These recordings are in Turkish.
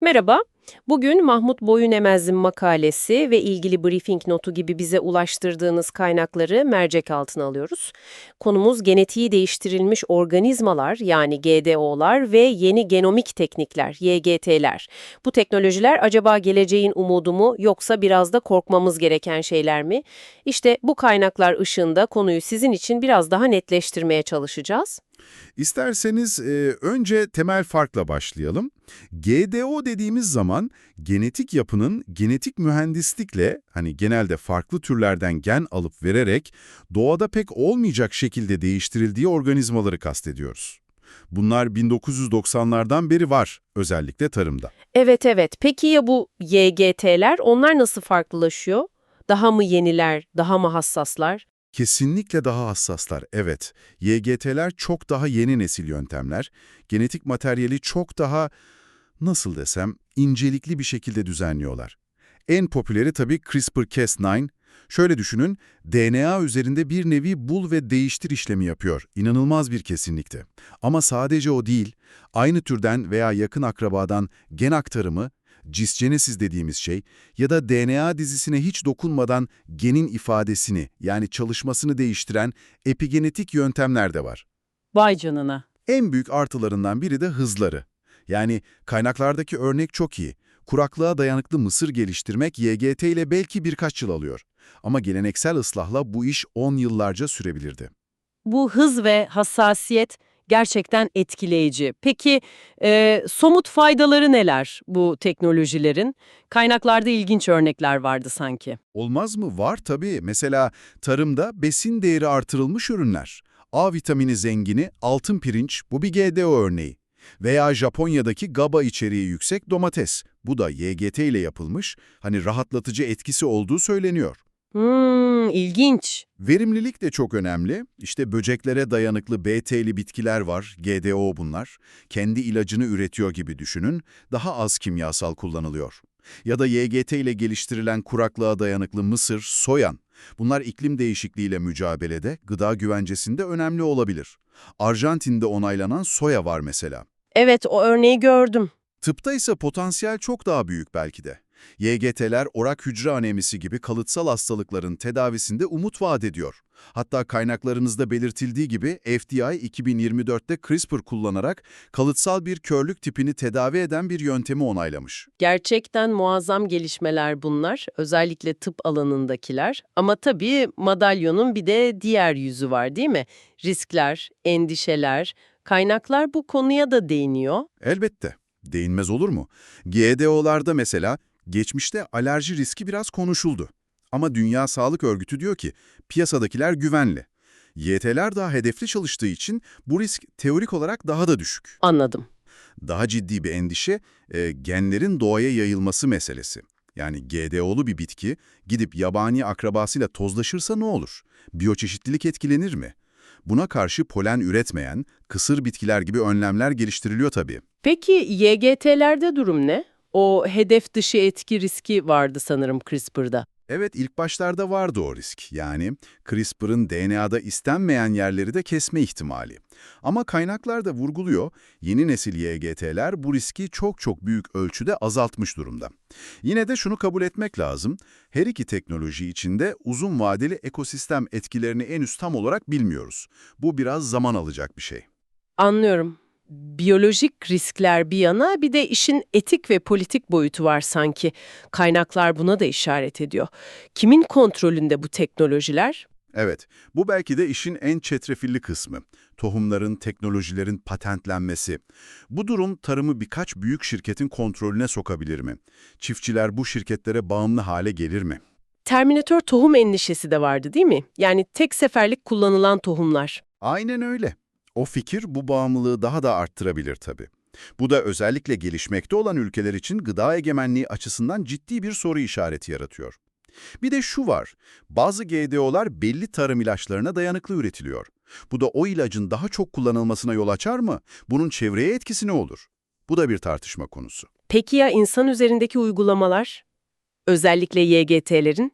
Merhaba. Bugün Mahmut Boyunemez'in makalesi ve ilgili briefing notu gibi bize ulaştırdığınız kaynakları mercek altına alıyoruz. Konumuz genetiği değiştirilmiş organizmalar yani GDO'lar ve yeni genomik teknikler, YGT'ler. Bu teknolojiler acaba geleceğin umudu mu yoksa biraz da korkmamız gereken şeyler mi? İşte bu kaynaklar ışığında konuyu sizin için biraz daha netleştirmeye çalışacağız. İsterseniz e, önce temel farkla başlayalım. GDO dediğimiz zaman genetik yapının genetik mühendislikle hani genelde farklı türlerden gen alıp vererek doğada pek olmayacak şekilde değiştirildiği organizmaları kastediyoruz. Bunlar 1990'lardan beri var özellikle tarımda. Evet evet. Peki ya bu YGT'ler? Onlar nasıl farklılaşıyor? Daha mı yeniler, daha mı hassaslar? Kesinlikle daha hassaslar, evet. YGT'ler çok daha yeni nesil yöntemler. Genetik materyali çok daha, nasıl desem, incelikli bir şekilde düzenliyorlar. En popüleri tabii CRISPR-Cas9. Şöyle düşünün, DNA üzerinde bir nevi bul ve değiştir işlemi yapıyor. İnanılmaz bir kesinlikte. Ama sadece o değil, aynı türden veya yakın akrabadan gen aktarımı, cisgenesis dediğimiz şey ya da DNA dizisine hiç dokunmadan genin ifadesini yani çalışmasını değiştiren epigenetik yöntemler de var. Vay canına. En büyük artılarından biri de hızları. Yani kaynaklardaki örnek çok iyi. Kuraklığa dayanıklı mısır geliştirmek YGT ile belki birkaç yıl alıyor. Ama geleneksel ıslahla bu iş 10 yıllarca sürebilirdi. Bu hız ve hassasiyet gerçekten etkileyici. Peki e, somut faydaları neler bu teknolojilerin? Kaynaklarda ilginç örnekler vardı sanki. Olmaz mı? Var tabii. Mesela tarımda besin değeri artırılmış ürünler. A vitamini zengini altın pirinç, bu bir GDO örneği. Veya Japonya'daki GABA içeriği yüksek domates. Bu da YGT ile yapılmış, hani rahatlatıcı etkisi olduğu söyleniyor. Hmm, ilginç. Verimlilik de çok önemli. İşte böceklere dayanıklı BT'li bitkiler var, GDO bunlar. Kendi ilacını üretiyor gibi düşünün, daha az kimyasal kullanılıyor. Ya da YGT ile geliştirilen kuraklığa dayanıklı mısır, soyan. Bunlar iklim değişikliğiyle mücadelede, gıda güvencesinde önemli olabilir. Arjantin'de onaylanan soya var mesela. Evet, o örneği gördüm. Tıpta ise potansiyel çok daha büyük belki de. YGT'ler orak hücre anemisi gibi kalıtsal hastalıkların tedavisinde umut vaat ediyor. Hatta kaynaklarınızda belirtildiği gibi FDI 2024'te CRISPR kullanarak kalıtsal bir körlük tipini tedavi eden bir yöntemi onaylamış. Gerçekten muazzam gelişmeler bunlar, özellikle tıp alanındakiler. Ama tabii madalyonun bir de diğer yüzü var değil mi? Riskler, endişeler, kaynaklar bu konuya da değiniyor. Elbette. Değinmez olur mu? GDO'larda mesela geçmişte alerji riski biraz konuşuldu. Ama Dünya Sağlık Örgütü diyor ki piyasadakiler güvenli. YT'ler daha hedefli çalıştığı için bu risk teorik olarak daha da düşük. Anladım. Daha ciddi bir endişe e, genlerin doğaya yayılması meselesi. Yani GDO'lu bir bitki gidip yabani akrabasıyla tozlaşırsa ne olur? Biyoçeşitlilik etkilenir mi? Buna karşı polen üretmeyen, kısır bitkiler gibi önlemler geliştiriliyor tabii. Peki YGT'lerde durum ne? O hedef dışı etki riski vardı sanırım CRISPR'da. Evet, ilk başlarda vardı o risk. Yani CRISPR'ın DNA'da istenmeyen yerleri de kesme ihtimali. Ama kaynaklar da vurguluyor, yeni nesil YGT'ler bu riski çok çok büyük ölçüde azaltmış durumda. Yine de şunu kabul etmek lazım, her iki teknoloji içinde uzun vadeli ekosistem etkilerini en üst tam olarak bilmiyoruz. Bu biraz zaman alacak bir şey. Anlıyorum. Biyolojik riskler bir yana bir de işin etik ve politik boyutu var sanki. Kaynaklar buna da işaret ediyor. Kimin kontrolünde bu teknolojiler? Evet, bu belki de işin en çetrefilli kısmı. Tohumların, teknolojilerin patentlenmesi. Bu durum tarımı birkaç büyük şirketin kontrolüne sokabilir mi? Çiftçiler bu şirketlere bağımlı hale gelir mi? Terminator tohum endişesi de vardı değil mi? Yani tek seferlik kullanılan tohumlar. Aynen öyle. O fikir bu bağımlılığı daha da arttırabilir tabii. Bu da özellikle gelişmekte olan ülkeler için gıda egemenliği açısından ciddi bir soru işareti yaratıyor. Bir de şu var, bazı GDO'lar belli tarım ilaçlarına dayanıklı üretiliyor. Bu da o ilacın daha çok kullanılmasına yol açar mı? Bunun çevreye etkisi ne olur? Bu da bir tartışma konusu. Peki ya insan üzerindeki uygulamalar? Özellikle YGT'lerin?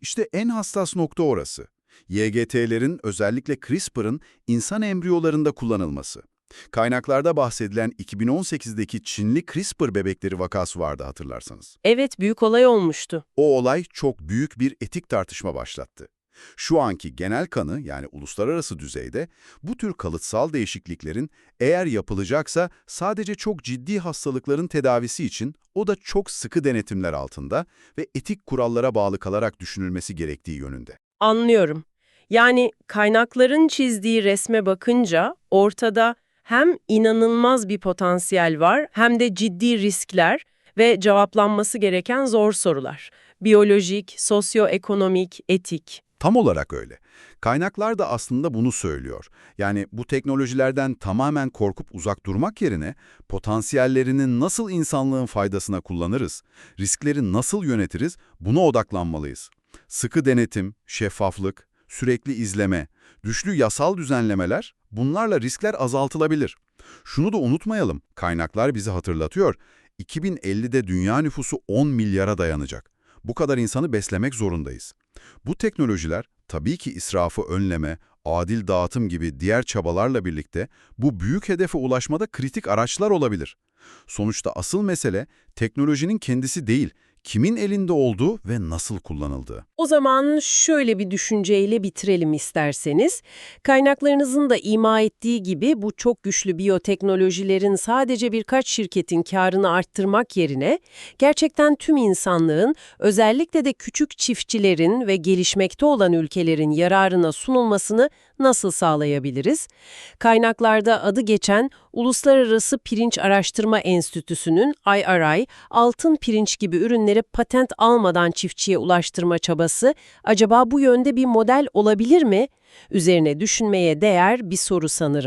İşte en hassas nokta orası. YGT'lerin özellikle CRISPR'ın insan embriyolarında kullanılması. Kaynaklarda bahsedilen 2018'deki Çinli CRISPR bebekleri vakası vardı hatırlarsanız. Evet, büyük olay olmuştu. O olay çok büyük bir etik tartışma başlattı. Şu anki genel kanı yani uluslararası düzeyde bu tür kalıtsal değişikliklerin eğer yapılacaksa sadece çok ciddi hastalıkların tedavisi için o da çok sıkı denetimler altında ve etik kurallara bağlı kalarak düşünülmesi gerektiği yönünde. Anlıyorum. Yani kaynakların çizdiği resme bakınca ortada hem inanılmaz bir potansiyel var hem de ciddi riskler ve cevaplanması gereken zor sorular. Biyolojik, sosyoekonomik, etik. Tam olarak öyle. Kaynaklar da aslında bunu söylüyor. Yani bu teknolojilerden tamamen korkup uzak durmak yerine potansiyellerini nasıl insanlığın faydasına kullanırız, riskleri nasıl yönetiriz buna odaklanmalıyız. Sıkı denetim, şeffaflık, sürekli izleme, güçlü yasal düzenlemeler bunlarla riskler azaltılabilir. Şunu da unutmayalım, kaynaklar bizi hatırlatıyor. 2050'de dünya nüfusu 10 milyara dayanacak. Bu kadar insanı beslemek zorundayız. Bu teknolojiler tabii ki israfı önleme, adil dağıtım gibi diğer çabalarla birlikte bu büyük hedefe ulaşmada kritik araçlar olabilir. Sonuçta asıl mesele teknolojinin kendisi değil, kimin elinde olduğu ve nasıl kullanıldığı. O zaman şöyle bir düşünceyle bitirelim isterseniz. Kaynaklarınızın da ima ettiği gibi bu çok güçlü biyoteknolojilerin sadece birkaç şirketin karını arttırmak yerine gerçekten tüm insanlığın, özellikle de küçük çiftçilerin ve gelişmekte olan ülkelerin yararına sunulmasını nasıl sağlayabiliriz? Kaynaklarda adı geçen Uluslararası Pirinç Araştırma Enstitüsü'nün IRI, altın pirinç gibi ürünleri patent almadan çiftçiye ulaştırma çabası acaba bu yönde bir model olabilir mi? Üzerine düşünmeye değer bir soru sanırım.